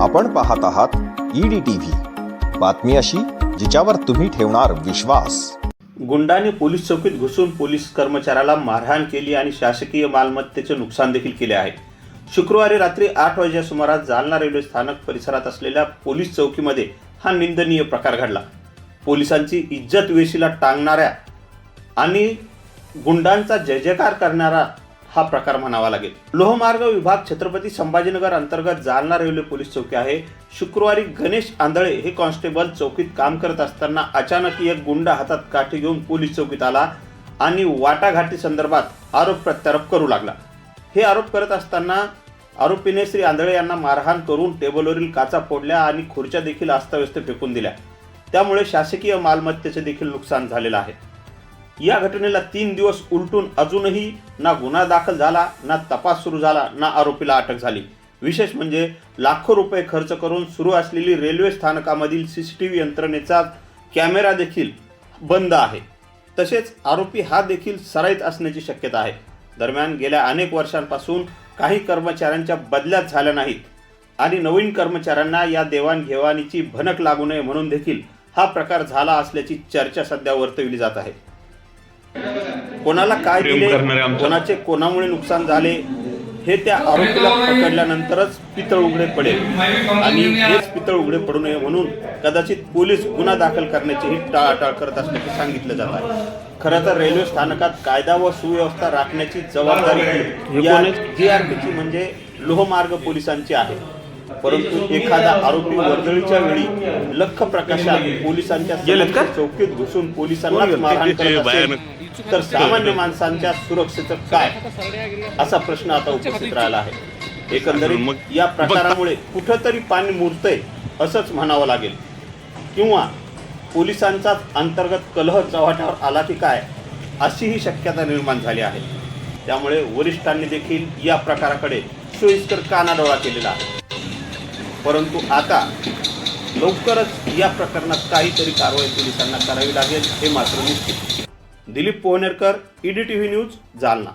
आपण पाहत आहात ईडी टीव्ही. बातमी अशी जिच्यावर तुम्ही ठेवणार विश्वास. गुंडाने पोलीस चौकीत घुसून पोलीस कर्मचाऱ्याला मारहाण केली आणि शासकीय मालमत्तेचे नुकसान देखील केले आहे. शुक्रवारी रात्री आठ वाजेच्या सुमारास जालना रेल्वे स्थानक परिसरात असलेल्या पोलीस चौकीमध्ये हा निंदनीय प्रकार घडला. पोलिसांची इज्जत वेशीला टांगणाऱ्या आणि गुंडांचा जय जयकार करणारा हा प्रकार म्हणावा लागेल. लोहमार्ग विभाग छत्रपती संभाजीनगर अंतर्गत जालना रेल्वे पोलीस चौकी आहे. शुक्रवारी गणेश आंधळे हे कॉन्स्टेबल चौकीत काम करत असताना अचानक एक गुंड हातात काठी घेऊन पोलीस चौकीत आला आणि वाटाघाटी संदर्भात आरोप प्रत्यारोप करू लागला. हे आरोप करत असताना आरोपीने श्री आंधळे यांना मारहाण करून टेबलवरील काचा फोडल्या आणि खुर्च्या देखील अस्ताव्यस्त फेकून दिल्या. त्यामुळे शासकीय मालमत्तेचे देखील नुकसान झालेलं आहे. या घटनेला तीन दिवस उलटून अजूनही ना गुन्हा दाखल झाला ना तपास सुरू झाला ना आरोपीला अटक झाली. विशेष म्हणजे लाखो रुपये खर्च करून सुरू असलेली रेल्वे स्थानकामधील सी सी टी व्ही यंत्रणेचा कॅमेरा देखील बंद आहे. तसेच आरोपी हा देखील सराईत असण्याची शक्यता आहे. दरम्यान गेल्या अनेक वर्षांपासून काही कर्मचाऱ्यांच्या बदल्यात झाल्या नाहीत आणि नवीन कर्मचाऱ्यांना या देवाणघेवाणीची भनक लागू नये म्हणून देखील हा प्रकार झाला असल्याची चर्चा सध्या वर्तविली जात आहे. कोणाला काय दिले कोणाचे कोणामुळे नुकसान झाले हे त्या आरोपीला पकडल्यानंतरच पितळ उघडे पडेल. आणि हेच पितळ उघडे पडू नये म्हणून कदाचित पोलीस गुन्हा दाखल करण्याचीही टाळाटाळ करत असल्याचे सांगितलं जात आहे. खरं तर रेल्वे स्थानकात कायदा व सुव्यवस्था राखण्याची जबाबदारी जी आर पीची म्हणजे लोहमार्ग पोलिसांची आहे. परंतु एखादा आरोपी वर्दळीच्या वेळी लख प्रकाशात पोलिसांच्या चौकीत घुसून पोलिसांना मारहाण करत असेल तर सामान्य माणसांच्या सुरक्षेचं काय? असा प्रश्न आता उपस्थित राहिला आहे. एकंदरीत या प्रकारामुळे कुठंतरी पाणी मुरतंय असंच म्हणावं लागेल. किंवा पोलिसांचाच अंतर्गत कलह चव्हाट्यावर आला की काय अशीही शक्यता निर्माण झाली आहे. त्यामुळे वरिष्ठांनी देखील या प्रकाराकडे सोयीस्कर कानाडोळा केलेला आहे. परंतु आता लवकरच या प्रकरणात काहीतरी कारवाई पोलिसांना करावी लागेल हे मात्र निश्चित. Dilip Pohanerkar ED T V news Jalna.